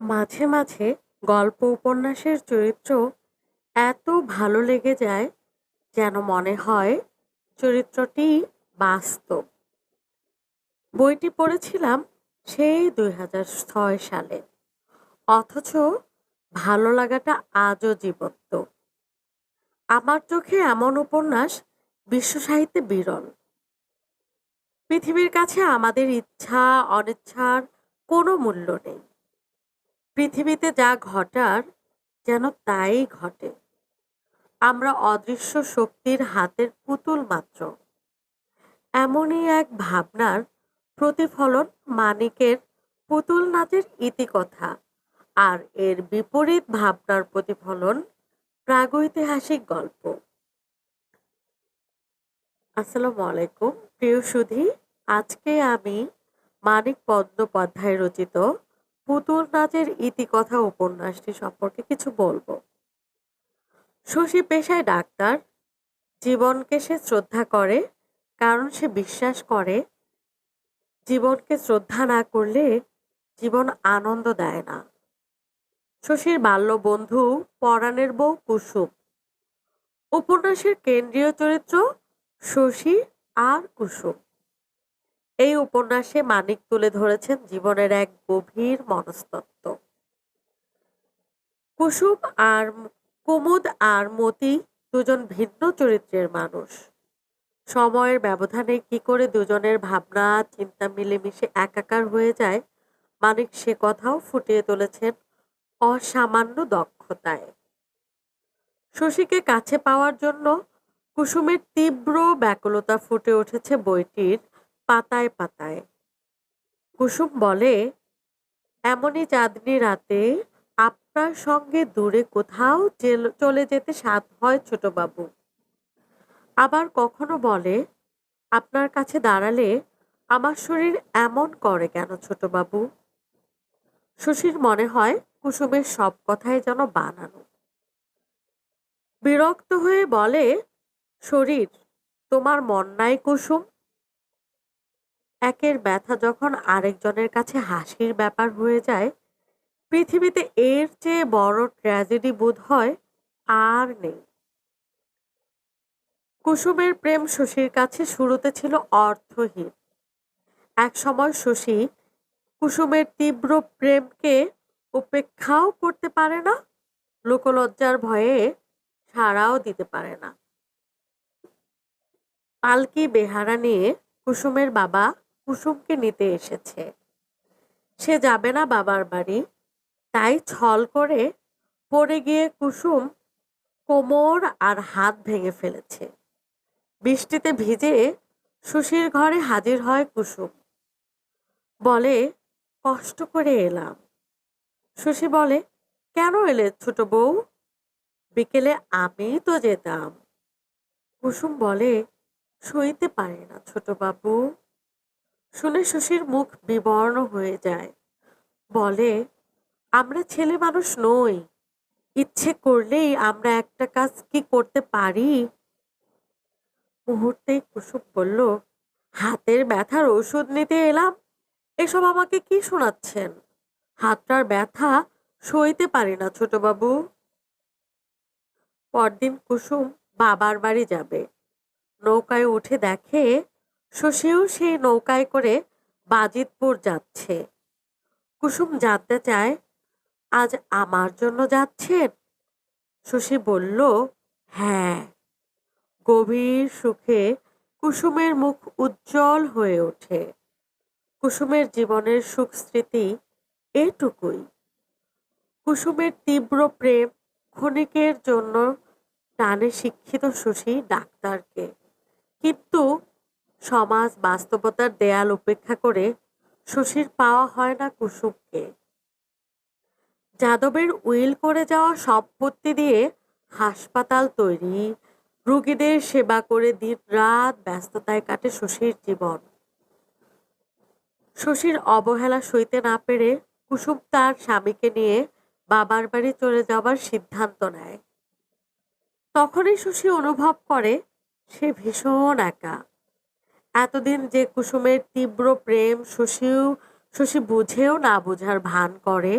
মাঝে মাঝে গল্প উপন্যাসের চরিত্র এত ভালো লেগে যায় যেন মনে হয় চরিত্রটি বাস্তব। বইটি পড়েছিলাম সেই দুই হাজার ছয় সালে। অথচ ভালো লাগাটা আজও জীবন্ত। আমার চোখে এমন উপন্যাস বিশ্ব সাহিত্যে বিরল। পৃথিবীর কাছে আমাদের ইচ্ছা, অনিচ্ছার কোনো মূল্য নেই। পৃথিবীতে যা ঘটার যেন তাই ঘটে। আমরা অদৃশ্য শক্তির হাতের পুতুল মাত্র। এমনই এক ভাবনার প্রতিফলন মানিকের পুতুল নাচের ইতিকথা আর এর বিপরীত ভাবনার প্রতিফলন প্রাগৈতিহাসিক গল্প। আসসালামু আলাইকুম, প্রিয় সুধী। আজকে আমি মানিক বন্দ্যোপাধ্যায় রচিত পুতুল নাচের ইতিকথা উপন্যাসটি সম্পর্কে কিছু বলব। শশী পেশায় ডাক্তার, জীবনকে সে শ্রদ্ধা করে, কারণ সে বিশ্বাস করে। জীবনকে শ্রদ্ধা না করলে জীবন আনন্দ দেয় না। শশীর বাল্য বন্ধু পরাণের বউ কুসুম। উপন্যাসের কেন্দ্রীয় চরিত্র শশী আর কুসুম। এই উপন্যাসে মানিক তুলে ধরেছেন জীবনের এক গভীর মনস্তত্ত্ব। কুসুম আর কুমুদ আর মতি দুজন ভিন্ন চরিত্রের মানুষ। সময়ের ব্যবধানে কি করে দুজনের ভাবনা, চিন্তা মিলেমিশে একাকার হয়ে যায়, মানিক সে কথাও ফুটিয়ে তুলেছেন অসামান্য দক্ষতায়। শশীকে কাছে পাওয়ার জন্য কুসুমের তীব্র ব্যাকুলতা ফুটে উঠেছে বইটির পাতায় পাতায়। কুসুম বলে, এমনই চাঁদনি রাতে আপনার সঙ্গে দূরে কোথাও চলে যেতে সাধ হয় ছোটবাবু। আবার কখনো বলে, আপনার কাছে দাঁড়ালে আমার শরীর এমন করে কেন ছোটবাবু? শশীর মনে হয়, কুসুমের সব কথাই যেন বানানো। বিরক্ত হয়ে বলে, শরীর, তোমার মন নাই কুসুম। একের ব্যথা যখন আরেকজনের কাছে হাসির ব্যাপার হয়ে যায়, পৃথিবীতে এর চেয়ে বড় ট্র্যাজেডি বোধ হয় আর নেই। কুসুমের প্রেম শশীর কাছে শুরুতে ছিল অর্থহীন। এক সময় শশী কুসুমের তীব্র প্রেমকে উপেক্ষাও করতে পারে না, লোকলজ্জার ভয়ে সাড়াও দিতে পারে না। পালকি বেহারা নিয়ে কুসুমের বাবা কুসুমকে নিতে এসেছে। সে যাবে না বাবার বাড়ি। তাই ছল করে পড়ে গিয়ে কুসুম কোমর আর হাত ভেঙে ফেলেছে। বৃষ্টিতে ভিজে সুশীর ঘরে হাজির হয় কুসুম। বলে, কষ্ট করে এলাম। শশী বলে, কেন এলে ছোট বউ? বিকেলে আমি তো যেতাম। কুসুম বলে, সইতে পারে না ছোট বাবু। শুনে শশীর মুখ বিবর্ণ হয়ে যায়। বলে, আমরা ছেলে মানুষ নই। ইচ্ছে করলেই আমরা একটা কাজ কি করতে পারি? মুহূর্তেই কুসুম বলল, হাতের ব্যথার ওষুধ নিতে এলাম। এসব আমাকে কি শোনাচ্ছেন? হাতটার ব্যথা সইতে পারি না ছোটবাবু। পরদিন কুসুম বাবার বাড়ি যাবে। নৌকায় উঠে দেখে শশীও সেই নৌকায় করে বাজিতপুর যাচ্ছে। কুসুম জানতে চায়, আজ আমার জন্য যাচ্ছেন? শশী বলল হ্যাঁ। গভীর সুখে কুসুমের মুখ উজ্জ্বল হয়ে ওঠে। কুসুমের জীবনের সুখ স্মৃতি এটুকুই। কুসুমের তীব্র প্রেম ক্ষণিকের জন্য টানে শিক্ষিত শশী ডাক্তারকে। কিন্তু সমাজ বাস্তবতার দেয়াল উপেক্ষা করে শশীর পাওয়া হয় না কুসুমকে। যাদবের উইল করে যাওয়া সম্পত্তি দিয়ে হাসপাতাল তৈরি, রুগীদের সেবা করে দিন রাত ব্যস্ততায় কাটে শশীর জীবন। শশীর অবহেলা সইতে না পেরে কুসুম তার স্বামীকে নিয়ে বাবার বাড়ি চলে যাওয়ার সিদ্ধান্ত নেয়। তখনই শশী অনুভব করে সে ভীষণ একা। এতদিন যে কুসুমের তীব্র প্রেম শশীও, শশী বুঝেও না বোঝার ভান করে,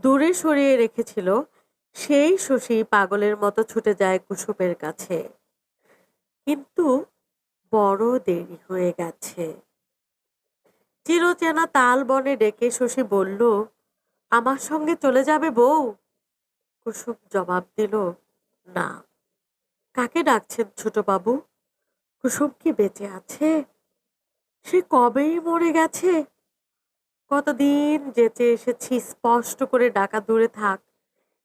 দূরে সরিয়ে রেখেছিল, সেই শশী পাগলের মতো ছুটে যায় কুসুমের কাছে। কিন্তু বড় দেরি হয়ে গেছে। চিরচেনা তাল বনে ডেকে শশী বলল, আমার সঙ্গে চলে যাবে বউ? কুসুম জবাব দিল, না। কাকে ডাকছেন ছোট বাবু কুসুম কি বেঁচে আছে? সে কবেই মরে গেছে? কতদিন যেতে এসেছি স্পষ্ট করে ডাকা দূরে থাক।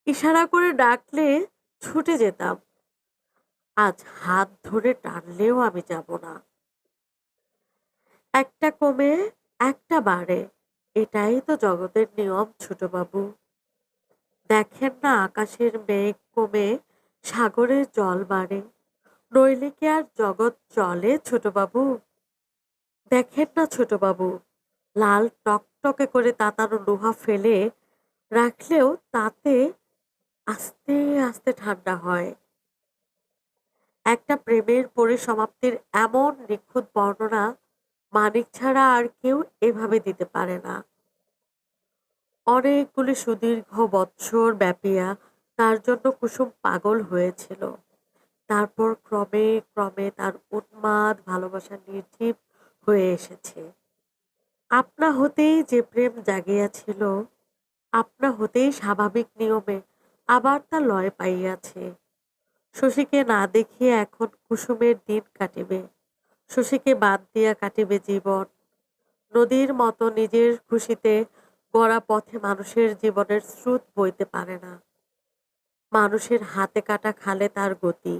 ইশারা করে ডাকলে ছুটে যেতাম। আজ হাত ধরে টানলেও আমি যাব না। একটা কমে, একটা বাড়ে। এটাই তো জগতের নিয়ম, ছোটবাবু। দেখেন না আকাশের মেঘ কমে সাগরের জল বাড়ে। নইলে কি আর জগৎ চলে ছোটবাবু? দেখেন না ছোটবাবু, লাল টকটকে করে তাতানো লোহা ফেলে রাখলেও তাতে আস্তে আস্তে ঠান্ডা হয়। একটা প্রেমের পরিসমাপ্তির এমন নিখুঁত বর্ণনা মানিক ছাড়া আর কেউ এভাবে দিতে পারে না। অনেকগুলি সুদীর্ঘ বৎসর ব্যাপিয়া তার জন্য কুসুম পাগল হয়েছিল। তারপর ক্রমে ক্রমে তার উন্মাদ, ভালোবাসা নির্জীব হয়ে এসেছে। আপনা হতেই যে প্রেম জাগিয়াছিল আপনা হতেই স্বাভাবিক নিয়মে আবার তা লয় পাইয়াছে। শশীকে না দেখিয়ে এখন কুসুমের দিন কাটিবে। শশীকে বাদ দিয়া কাটিবে জীবন। নদীর মতো নিজের খুশিতে গড়া পথে মানুষের জীবনের স্রোত বইতে পারে না। মানুষের হাতে কাটা খালে তার গতি।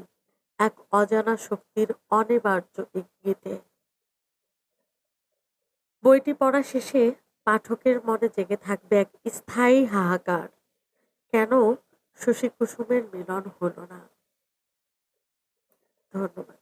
এক অজানা শক্তির অনিবার্য ইঙ্গিতে। বইটি পড়া শেষে পাঠকের মনে জেগে থাকবে এক স্থায়ী হাহাকার। কেন শশী কুসুমের মিলন হলো না? ধন্যবাদ।